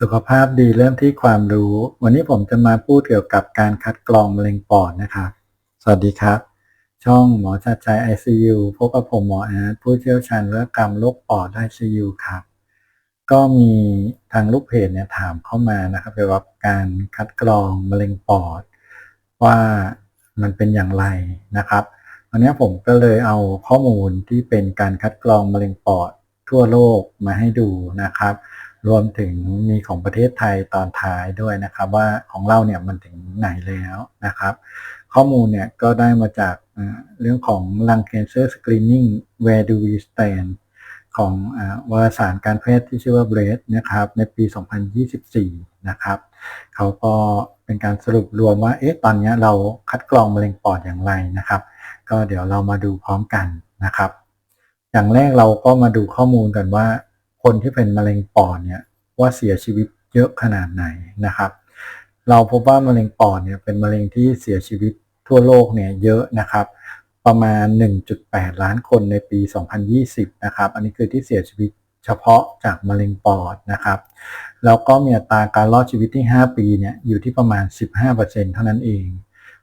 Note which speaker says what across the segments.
Speaker 1: สุขภาพดีเริ่มที่ความรู้ วันนี้ผมจะมาพูดเกี่ยวกับการคัดกรองมะเร็งปอดนะครับ สวัสดีครับ ช่องหมอชัดชัย ICU พบกับผมหมออาร์ตผู้เชี่ยวชาญเรื่องกรรมโรคปอด ICU ครับ ก็มีทางลูกเพจเนี่ยถามเข้ามานะครับเกี่ยวกับการคัดกรองมะเร็งปอด ว่ามันเป็นอย่างไรนะครับวันนี้ผมก็เลยเอาข้อมูลที่เป็นการคัดกรองมะเร็งปอดทั่วโลกมาให้ดูนะครับ รวมถึงมีของประเทศไทยตอนท้ายด้วยนะครับ ว่าของเราเนี่ยมันถึงไหนแล้วนะครับ ข้อมูลเนี่ยก็ได้มาจากเรื่องของ lung cancer screening where do we stand ของวารสารการแพทย์ที่ชื่อว่า b r e a นะครับในปี 2024 นะครับเขาก็เป็นการสรุปรวมว่าเอ๊ะตอนนี้เราคัดกรองมะเร็งปอดอย่างไรนะครับ ก็เดี๋ยวเรามาดูพร้อมกันนะครับ อย่างแรกเราก็มาดูข้อมูลกันว่า คนที่เป็นมะเร็งปอดเนี่ยว่าเสียชีวิตเยอะขนาดไหนนะครับ เราพบว่ามะเร็งปอดเนี่ยเป็นมะเร็งที่เสียชีวิตทั่วโลกเนี่ยเยอะนะครับ ประมาณ 1.8 ล้านคนในปี 2020 นะครับ อันนี้คือที่เสียชีวิตเฉพาะจากมะเร็งปอดนะครับ แล้วก็มีอัตราการรอดชีวิตที่ 5 ปีเนี่ยอยู่ที่ประมาณ 15%เท่านั้นเอง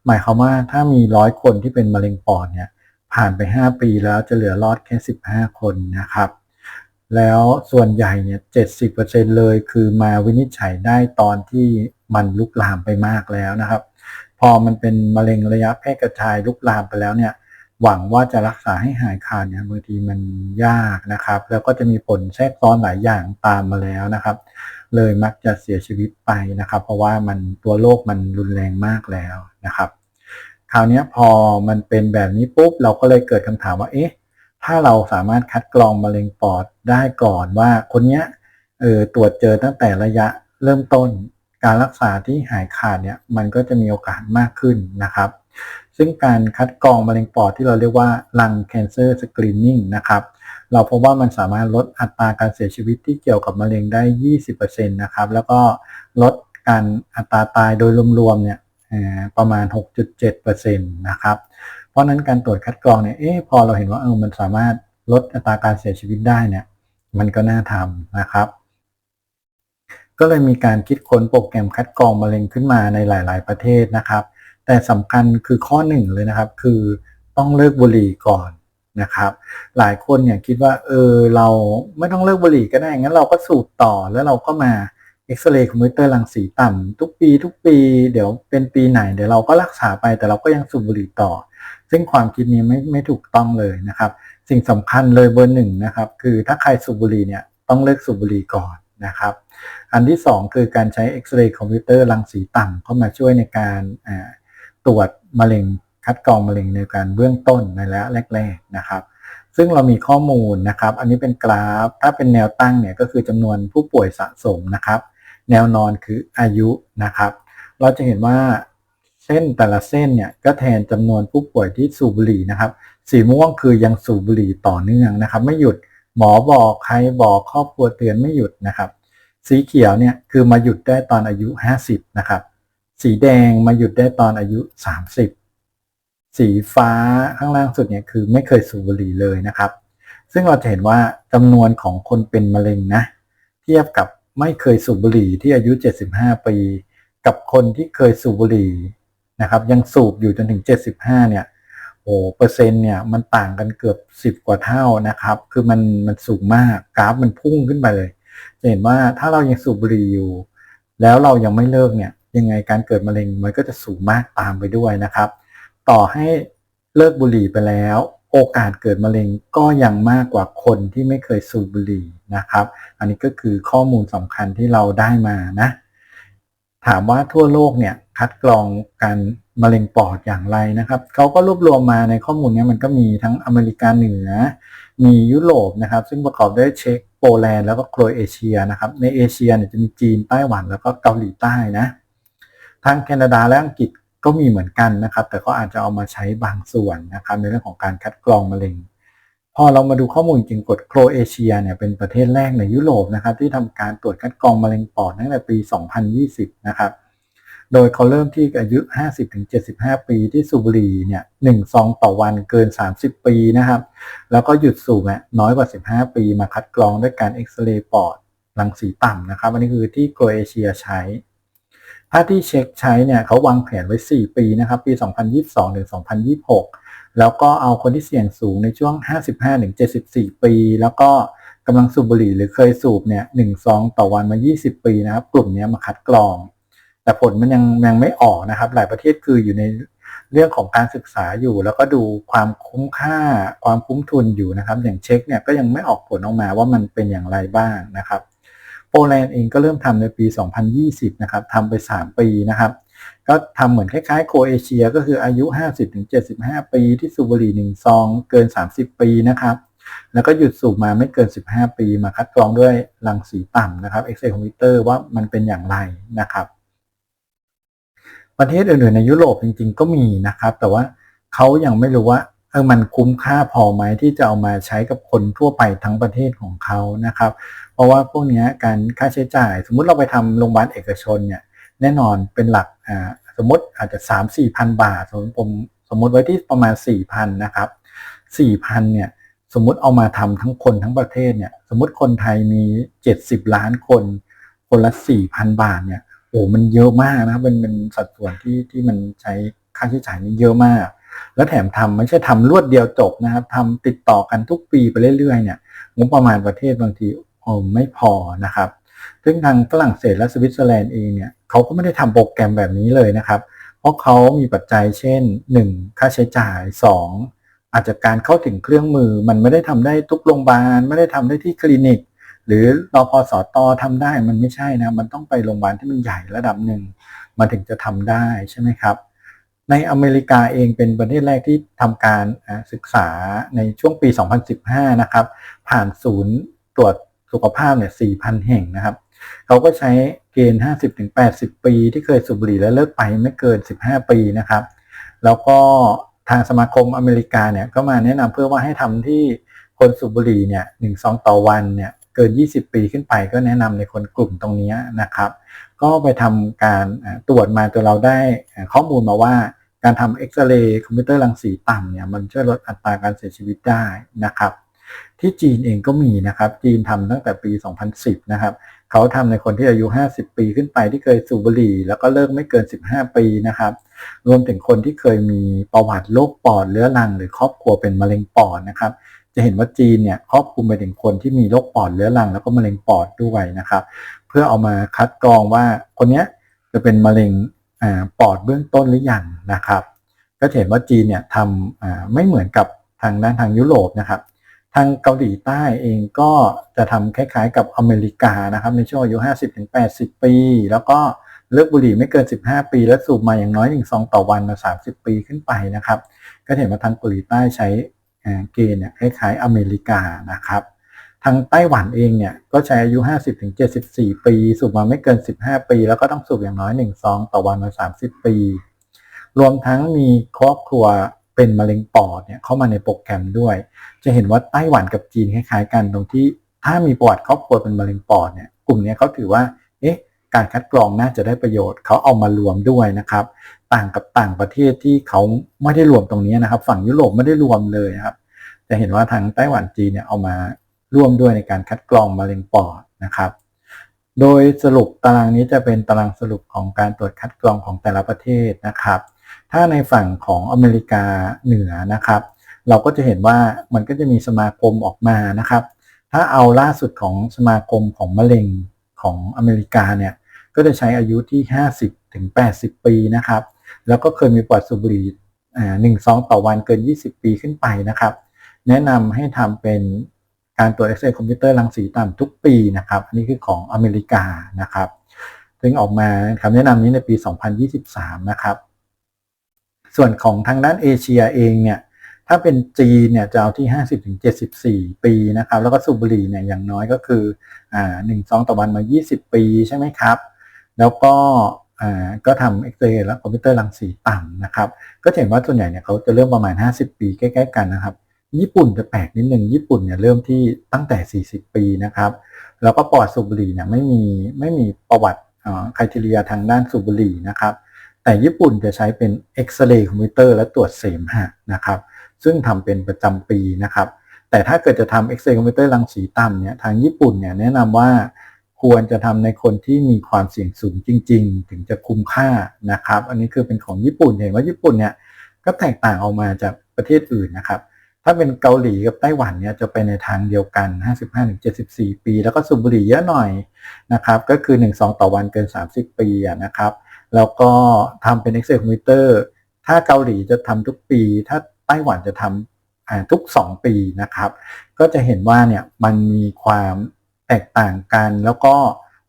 Speaker 1: หมายความว่าถ้ามีร้อยคนที่เป็นมะเร็งปอดเนี่ยผ่านไป 5 ปีแล้วจะเหลือรอดแค่ 15 คนนะครับ แล้วส่วนใหญ่เนี่ย70%เปอร์เซ็นเลยคือมาวินิจฉัยได้ตอนที่มันลุกลามไปมากแล้วนะครับ พอมันเป็นมะเร็งระยะแพร่กระจายลุกลามไปแล้วเนี่ย หวังว่าจะรักษาให้หายขาดเนี่ยบางทีมันยากนะครับ แล้วก็จะมีผลแทรกซ้อนหลายอย่างตามมาแล้วนะครับ เลยมักจะเสียชีวิตไปนะครับ เพราะว่ามันตัวโรคมันรุนแรงมากแล้วนะครับ คราวนี้พอมันเป็นแบบนี้ปุ๊บเราก็เลยเกิดคำถามว่าเอ๊ะ ถ้าเราสามารถคัดกรองมะเร็งปอดได้ก่อนว่าคนนี้เออตรวจเจอตั้งแต่ระยะเริ่มต้น การรักษาที่หายขาดเนี่ยมันก็จะมีโอกาสมากขึ้นนะครับ ซึ่งการคัดกรองมะเร็งปอดที่เราเรียกว่า lung cancer screening นะครับเราพบว่ามันสามารถลดอัตราการเสียชีวิตที่เกี่ยวกับมะเร็งได้ 20%นะครับ แล้วก็ลดการอัตราตายโดยรวมๆเนี่ยประมาณ 6.7%นะครับ เพราะนั้นการตรวจคัดกรองเนี่ยเอ๊ะพอเราเห็นว่าเออมันสามารถลดอัตราการเสียชีวิตได้เนี่ยมันก็น่าทำนะครับ ก็เลยมีการคิดค้นโปรแกรมคัดกรองมะเร็งขึ้นมาในหลาย ๆ ประเทศนะครับ แต่สำคัญคือข้อหนึ่งเลยนะครับ คือต้องเลิกบุหรี่ก่อนนะครับ หลายคนเนี่ยคิดว่าเออเราไม่ต้องเลิกบุหรี่ก็ได้งั้นเราก็สูบต่อแล้วเราก็มาเอ็กซเรย์คอมพิวเตอร์รังสีต่ำทุกปี ทุกปี เดี๋ยวเป็นปีไหน เดี๋ยวเราก็รักษาไปแต่เราก็ยังสูบบุหรี่ต่อ ซึ่งความคิดนี้ไม่ไม่ถูกต้องเลยนะครับ สิ่งสำคัญเลยเบอร์หนึ่งนะครับ คือถ้าใครสูบบุหรี่เนี่ยต้องเลิกสูบบุหรี่ก่อนนะครับ อันที่ 2 คือการใช้เอ็กซเรย์คอมพิวเตอร์รังสีต่ำเข้ามาช่วยในการตรวจมะเร็งคัดกรองมะเร็งในการเบื้องต้นในระยะแรกๆนะครับ ซึ่งเรามีข้อมูลนะครับ อันนี้เป็นกราฟ ถ้าเป็นแนวตั้งเนี่ยก็คือจำนวนผู้ป่วยสะสมนะครับ แนวนอนคืออายุนะครับ เราจะเห็นว่า เส้นแต่ละเส้นเนี่ยก็แทนจำนวนผู้ป่วยที่สูบบุหรี่นะครับ สีม่วงคือยังสูบบุหรี่ต่อเนื่องนะครับ ไม่หยุดหมอบอกใครบอกครอบครัวเตือนไม่หยุดนะครับ สีเขียวเนี่ยคือมาหยุดได้ตอนอายุ 50นะครับสีแดงมาหยุดได้ตอนอายุ 30 สีฟ้าข้างล่างสุดเนี่ยคือไม่เคยสูบบุหรี่เลยนะครับ ซึ่งเราจะเห็นว่าจำนวนของคนเป็นมะเร็งนะ เทียบกับไม่เคยสูบบุหรี่ที่อายุ 75 ปี กับคนที่เคยสูบบุหรี่ นะครับยังสูบอยู่จนถึง 75 เนี่ยโอ้เปอร์เซ็นต์เนี่ยมันต่างกันเกือบ 10 กว่าเท่านะครับ คือมันมันสูงมากกราฟมันพุ่งขึ้นไปเลย จะเห็นว่าถ้าเรายังสูบบุหรี่อยู่ แล้วเรายังไม่เลิกเนี่ยยังไงการเกิดมะเร็งมันก็จะสูงมากตามไปด้วยนะครับ ต่อให้เลิกบุหรี่ไปแล้ว โอกาสเกิดมะเร็งก็ยังมากกว่าคนที่ไม่เคยสูบบุหรี่นะครับ อันนี้ก็คือข้อมูลสำคัญที่เราได้มานะ ถามว่าทั่วโลกเนี่ย คัดกรองการมะเร็งปอดอย่างไรนะครับเขาก็รวบรวมมาในข้อมูลนี้มันก็มีทั้งอเมริกาเหนือ มียุโรปนะครับ ซึ่งประกอบด้วยเช็กโปแลนด์แล้วก็โครเอเชียนะครับ ในเอเชียเนี่ยจะมีจีนไต้หวันแล้วก็เกาหลีใต้นะทางแคนาดาและอังกฤษก็มีเหมือนกันนะครับ แต่ก็อาจจะเอามาใช้บางส่วนนะครับในเรื่องของการคัดกรองมะเร็ง พอเรามาดูข้อมูลจริงกดโครเอเชียเนี่ยเป็นประเทศแรกในยุโรปนะครับที่ทำการตรวจคัดกรองมะเร็งปอดตั้งแต่ปี 2020 นะครับ โดยเขาเริ่มที่อายุ 50-75 ปีที่สูบบุหรี่เนี่ยหนึ่งซองต่อวันเกิน 30 ปีนะครับ แล้วก็หยุดสูบน้อยกว่า 15 ปีมาคัดกรองด้วยการเอ็กซเรย์ปอดรังสีต่ำนะครับ อันนี้คือที่โครเอเชียใช้ ถ้าที่เช็คใช้เนี่ยเขาวางแผนไว้ 4 ปีนะครับ ปี 2022ถึง2026 แล้วก็เอาคนที่เสี่ยงสูงในช่วง 55ถึง74 ปี แล้วก็กำลังสูบบุหรี่หรือเคยสูบเนี่ยหนึ่งซองต่อวันมา 20 ปีนะครับ กลุ่มนี้มาคัดกรอง แต่ผลมันยังยังไม่ออกนะครับ หลายประเทศคืออยู่ในเรื่องของการศึกษาอยู่ แล้วก็ดูความคุ้มค่าความคุ้มทุนอยู่นะครับ อย่างเช็คเนี่ยก็ยังไม่ออกผลออกมาว่ามันเป็นอย่างไรบ้างนะครับโปแลนด์เองก็เริ่มทำในปี 2020 นะครับทำไป 3 ปีนะครับ ก็ทำเหมือนคล้ายๆโคเอเชีย ก็คืออายุ 50-75 ปีที่สูบบุหรี่ 1 ซองเกิน 30 ปีนะครับ แล้วก็หยุดสูบมาไม่เกิน 15 ปีมาคัดกรองด้วยรังสีต่ำนะครับเอ็กเซคอมพิวเตอร์ว่ามันเป็นอย่างไรนะครับ ประเทศอื่นๆในยุโรปจริง ๆ ก็มีนะครับ แต่ว่าเขายังไม่รู้ว่าเออมันคุ้มค่าพอไหมที่จะเอามาใช้กับคนทั่วไปทั้งประเทศของเขานะครับ เพราะว่าพวกนี้การค่าใช้จ่าย สมมุติเราไปทำโรงพยาบาลเอกชนเนี่ยแน่นอนเป็นหลักอ่าสมมติอาจจะ 3 4 พันบาท สมมติผมสมมติไว้ที่ประมาณ 4 พันนะครับ4พันเนี่ยสมมติเอามาทำทั้งคนทั้งประเทศเนี่ยสมมติคนไทยมี 70 ล้านคน คนละ4,000 บาทเนี่ย โอ้มันเยอะมากนะครับเป็นเป็นสัดส่วนที่ที่มันใช้ค่าใช้จ่ายนี่เยอะมาก แล้วแถมทำไม่ใช่ทำรวดเดียวจบนะครับทำติดต่อกันทุกปีไปเรื่อยๆเนี่ยงบประมาณประเทศบางทีโอ้ไม่พอนะครับ ซึ่งทางฝรั่งเศสและสวิตเซอร์แลนด์เองเนี่ยเขาก็ไม่ได้ทำโปรแกรมแบบนี้เลยนะครับ เพราะเขามีปัจจัยเช่น 1. ค่าใช้จ่าย 2. อาจจะการเข้าถึงเครื่องมือมันไม่ได้ทำได้ทุกโรงพยาบาลไม่ได้ทำได้ที่คลินิก หรือรอพอสอตอทำได้มันไม่ใช่นะ มันต้องไปโรงพยาบาลที่มันใหญ่ระดับหนึ่งมันถึงจะทำได้ใช่ไหมครับ ในอเมริกาเองเป็นประเทศแรกที่ทำการศึกษาในช่วงปี 2015 นะครับ ผ่านศูนย์ตรวจสุขภาพเนี่ย 4,000 แห่งนะครับเขาก็ใช้เกณฑ์ 50-80 ปี ที่เคยสูบบุหรี่แล้วเลิกไปไม่เกิน 15 ปีนะครับ แล้วก็ทางสมาคมอเมริกาเนี่ยก็มาแนะนำเพื่อว่าให้ทำที่คนสูบบุหรี่เนี่ยหนึ่งซองต่อวันเนี่ย เกิน 20 ปีขึ้นไปก็แนะนำในคนกลุ่มตรงนี้นะครับ ก็ไปทำการตรวจมาจนเราได้ข้อมูลมาว่า การทำเอ็กซเรย์คอมพิวเตอร์รังสีต่ำเนี่ยมันช่วยลดอัตราการเสียชีวิตได้นะครับ ที่จีนเองก็มีนะครับ จีนทำตั้งแต่ปี 2010 นะครับเขาทำในคนที่อายุ 50 ปีขึ้นไปที่เคยสูบบุหรี่ แล้วก็เลิกไม่เกิน 15 ปีนะครับ รวมถึงคนที่เคยมีประวัติโรคปอดเรื้อรัง หรือครอบครัวเป็นมะเร็งปอดนะครับ จะเห็นว่าจีนเนี่ยครอบคลุมไปถึงคนที่มีโรคปอดเรื้อรังแล้วก็มะเร็งปอดด้วยนะครับ เพื่อเอามาคัดกรองว่าคนนี้จะเป็นมะเร็งปอดเบื้องต้นหรือยังนะครับ ก็เห็นว่าจีนเนี่ยทำไม่เหมือนกับทางด้านทางยุโรปนะครับ ทางเกาหลีใต้เองก็จะทำคล้ายๆกับอเมริกานะครับในช่วงอายุ 50-80 ปี แล้วก็เลิกบุหรี่ไม่เกิน 15 ปี แล้วสูบมาอย่างน้อย1ซองต่อวันมา 30 ปีขึ้นไปนะครับ ก็เห็นว่าทางเกาหลีใต้ใช้ เกณฑ์เนี่ยคล้ายๆอเมริกานะครับทางไต้หวันเองเนี่ยก็ใช้อายุ 50-74 ปี สูบมาไม่เกิน 15 ปี แล้วก็ต้องสูบอย่างน้อย 1 ซองต่อวันมา30 ปี รวมทั้งมีครอบครัวเป็นมะเร็งปอดเนี่ยเข้ามาในโปรแกรมด้วย จะเห็นว่าไต้หวันกับจีนคล้ายๆกันตรงที่ถ้ามีประวัติครอบครัวเป็นมะเร็งปอดเนี่ยกลุ่มนี้เขาถือว่า การคัดกรองน่าจะได้ประโยชน์เขาเอามารวมด้วยนะครับ ต่างกับต่างประเทศที่เขาไม่ได้รวมตรงนี้นะครับ ฝั่งยุโรปไม่ได้รวมเลยครับ จะเห็นว่าทางไต้หวันจีนเนี่ยเอามาร่วมด้วยในการคัดกรองมะเร็งปอดนะครับ โดยสรุปตารางนี้จะเป็นตารางสรุปของการตรวจคัดกรองของแต่ละประเทศนะครับ ถ้าในฝั่งของอเมริกาเหนือนะครับ เราก็จะเห็นว่ามันก็จะมีสมาคมออกมานะครับ ถ้าเอาล่าสุดของสมาคมของมะเร็งของอเมริกาเนี่ย ก็จะใช้อายุที่ 50ถึง80 ปีนะครับ แล้วก็เคยมีปอดสูบบุหรี่หนึ่งซองต่อวันเกิน 20 ปีขึ้นไปนะครับ แนะนำให้ทำเป็นการตรวจเอ็กซเรย์คอมพิวเตอร์รังสีต่ำทุกปีนะครับอันนี้คือของอเมริกานะครับซึ่งออกมาคำแนะนำนี้ในปี 2023 นะครับ ส่วนของทางด้านเอเชียเองเนี่ยถ้าเป็นจีนเนี่ยจะเอาที่ 50ถึง74 ปีนะครับ แล้วก็สูบบุหรี่เนี่ยอย่างน้อยก็คืออ่าหนึ่งซองต่อวันมา 20 ปีใช่ไหมครับ แล้วก็อ่าก็ทำเอ็กซเรย์และคอมพิวเตอร์รังสีต่ำนะครับ ก็เห็นว่าส่วนใหญ่เนี่ยเขาจะเริ่มประมาณ 50 ปีใกล้ๆกันนะครับ ญี่ปุ่นจะแปลกนิดนึง ญี่ปุ่นเนี่ยเริ่มที่ตั้งแต่ 40 ปีนะครับ แล้วก็ปอดสูบบุหรี่เนี่ยไม่มีไม่มีประวัติคุณทีเรียทางด้านสูบบุหรี่นะครับ แต่ญี่ปุ่นจะใช้เป็นเอ็กซเรย์คอมพิวเตอร์และตรวจเสมหะนะครับ ซึ่งทำเป็นประจำปีนะครับ แต่ถ้าเกิดจะทำเอ็กซเรย์คอมพิวเตอร์รังสีต่ำเนี่ยทางญี่ปุ่นเนี่ยแนะนำว่า ควรจะทำในคนที่มีความเสี่ยงสูงจริง ๆ ถึงจะคุ้มค่านะครับ อันนี้คือเป็นของญี่ปุ่นเห็นว่าญี่ปุ่นเนี่ยก็แตกต่างออกมาจากประเทศอื่นนะครับ ถ้าเป็นเกาหลีกับไต้หวันเนี่ยจะไปในทางเดียวกัน 55-74 ปี แล้วก็สูบบุหรี่เยอะหน่อยนะครับ ก็คือ 1-2 ต่อวันเกิน 30 ปีนะครับ แล้วก็ทำเป็น Excel Computer ถ้าเกาหลีจะทำทุกปี ถ้าไต้หวันจะทำทุก 2 ปีนะครับ ก็จะเห็นว่าเนี่ยมันมีความ แตกต่างกัน แล้วก็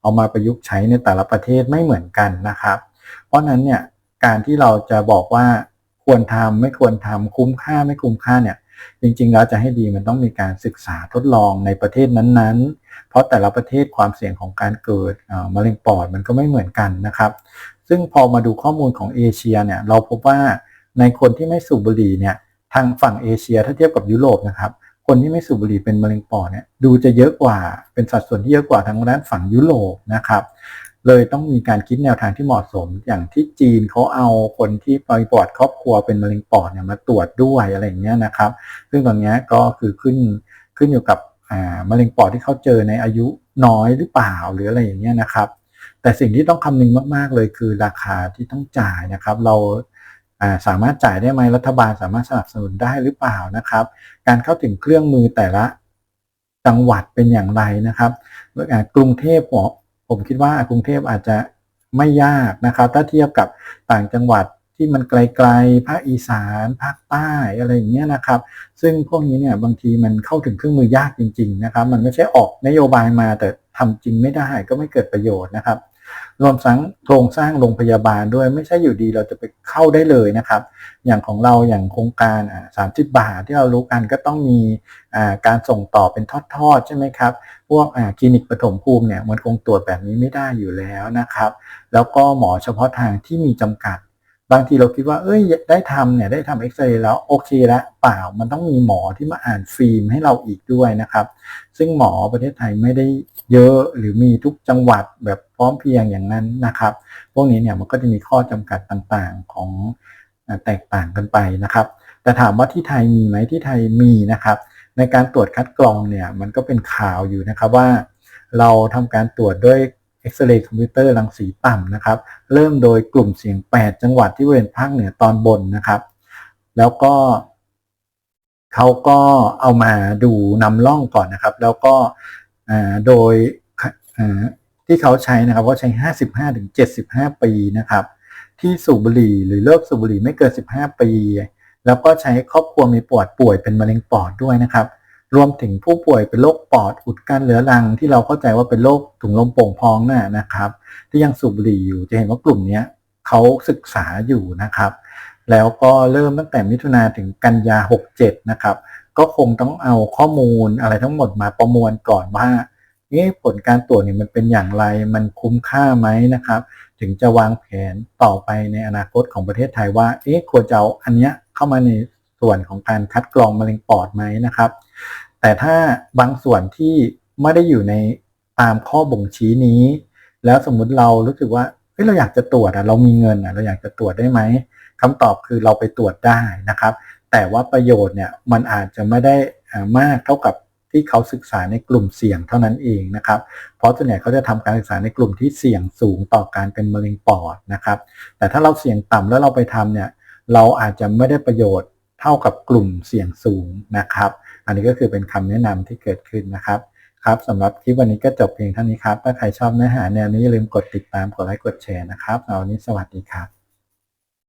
Speaker 1: เอามาประยุกต์ใช้ในแต่ละประเทศไม่เหมือนกันนะครับ เพราะนั้นเนี่ยการที่เราจะบอกว่าควรทำไม่ควรทำคุ้มค่าไม่คุ้มค่าเนี่ยจริงๆแล้วจะให้ดีมันต้องมีการศึกษาทดลองในประเทศนั้นๆ เพราะแต่ละประเทศความเสี่ยงของการเกิดมะเร็งปอดมันก็ไม่เหมือนกันนะครับ ซึ่งพอมาดูข้อมูลของเอเชียเนี่ยเราพบว่าในคนที่ไม่สูบบุหรี่เนี่ยทางฝั่งเอเชียถ้าเทียบกับยุโรปนะครับ คนที่ไม่สูบบุหรี่เป็นมะเร็งปอดเนี่ยดูจะเยอะกว่าเป็นสัดส่วนที่เยอะกว่าทางด้านฝั่งยุโรปนะครับเลยต้องมีการคิดแนวทางที่เหมาะสม อย่างที่จีนเขาเอาคนที่ปปอดครอบครัวเป็นมะเร็งปอดเนี่ยมาตรวจด้วยอะไรอย่างเงี้ยนะครับ ซึ่งตอนนี้ก็คือขึ้นขึ้นอยู่กับมะเร็งปอดที่เขาเจอในอายุน้อยหรือเปล่าหรืออะไรอย่างเงี้ยนะครับ แต่สิ่งที่ต้องคำนึงมาก ๆ เลยคือราคาที่ต้องจ่ายนะครับ เรา สามารถจ่ายได้ไหมรัฐบาลสามารถสนับสนุนได้หรือเปล่านะครับ การเข้าถึงเครื่องมือแต่ละจังหวัดเป็นอย่างไรนะครับกรุงเทพผมคิดว่ากรุงเทพอาจจะไม่ยากนะครับ ถ้าเทียบกับต่างจังหวัดที่มันไกลๆภาคอีสานภาคใต้อะไรอย่างเงี้ยนะครับ ซึ่งพวกนี้เนี่ยบางทีมันเข้าถึงเครื่องมือยากจริง ๆ นะครับ มันไม่ใช่ออกนโยบายมาแต่ทำจริงไม่ได้ก็ไม่เกิดประโยชน์นะครับ รวมทั้งโครงสร้างโรงพยาบาลด้วยไม่ใช่อยู่ดีเราจะไปเข้าได้เลยนะครับ อย่างของเราอย่างโครงการสามสิบบาทที่เรารู้กันก็ต้องมีการส่งต่อเป็นทอดๆใช่ไหมครับ พวกคลินิกปฐมภูมิเนี่ยมันคงตรวจแบบนี้ไม่ได้อยู่แล้วนะครับ แล้วก็หมอเฉพาะทางที่มีจำกัด บางทีเราคิดว่าเอ้ยได้ทำเนี่ยได้ทำเอ็กซเรย์แล้วโอเคแล้วเปล่ามันต้องมีหมอที่มาอ่านฟิล์มให้เราอีกด้วยนะครับ ซึ่งหมอประเทศไทยไม่ได้เยอะหรือมีทุกจังหวัดแบบ ร้อมเพียงอย่างนั้นนะครับ พวกนี้เนี่ยมันก็จะมีข้อจำกัดต่างๆของแตกต่างกันไปนะครับ แต่ถามว่าที่ไทยมีไหมที่ไทยมีนะครับ ในการตรวจคัดกรองเนี่ยมันก็เป็นข่าวอยู่นะครับว่า เราทำการตรวจด้วยเอ็กซเรย์คอมพิวเตอร์รังสีต่ำนะครับ เริ่มโดยกลุ่มเสียง 8 จังหวัดที่บริเวณภาคเหนือตอนบนนะครับ แล้วก็เขาก็เอามาดูนำล่องก่อนนะครับ แล้วก็โดย ที่เขาใช้นะครับก็ใช้ 55-75 ปีนะครับ ที่สูบบุหรี่หรือเลิกสูบบุหรี่ไม่เกิน 15 ปี แล้วก็ใช้ครอบครัวมีปอดป่วยเป็นมะเร็งปอดด้วยนะครับ รวมถึงผู้ป่วยเป็นโรคปอดอุดกั้นเรื้อรัง ที่เราเข้าใจว่าเป็นโรคถุงลมโป่งพองน่ะนะครับ ที่ยังสูบบุหรี่อยู่จะเห็นว่ากลุ่มนี้เขาศึกษาอยู่นะครับ แล้วก็เริ่มตั้งแต่มิถุนาถึงกันยา 67 นะครับ ก็คงต้องเอาข้อมูลอะไรทั้งหมดมาประมวลก่อนว่า ผลการตรวจเนี่ยมันเป็นอย่างไร มันคุ้มค่าไหมนะครับ ถึงจะวางแผนต่อไปในอนาคตของประเทศไทยว่า เอ๊ะควรจะเอาอันเนี้ยเข้ามาในส่วนของการคัดกรองมะเร็งปอดไหมนะครับ แต่ถ้าบางส่วนที่ไม่ได้อยู่ในตามข้อบ่งชี้นี้ แล้วสมมุติเรารู้สึกว่าเฮ้ยเราอยากจะตรวจอะเรามีเงินอะเราอยากจะตรวจได้ไหมคำตอบคือเราไปตรวจได้นะครับ แต่ว่าประโยชน์เนี่ยมันอาจจะไม่ได้มากเท่ากับ ที่เขาศึกษาในกลุ่มเสี่ยงเท่านั้นเองนะครับ เพราะส่วนใหญ่เขาจะทำการศึกษาในกลุ่มที่เสี่ยงสูงต่อการเป็นมะเร็งปอดนะครับ แต่ถ้าเราเสี่ยงต่ำแล้วเราไปทำเนี่ยเราอาจจะไม่ได้ประโยชน์เท่ากับกลุ่มเสี่ยงสูงนะครับ อันนี้ก็คือเป็นคำแนะนำที่เกิดขึ้นนะครับครับสำหรับคลิปวันนี้ก็จบเพียงเท่านี้ครับ ถ้าใครชอบเนื้อหาแนวนี้อย่าลืมกดติดตามกดไลค์กดแชร์นะครับเอาวันนี้สวัสดีครับ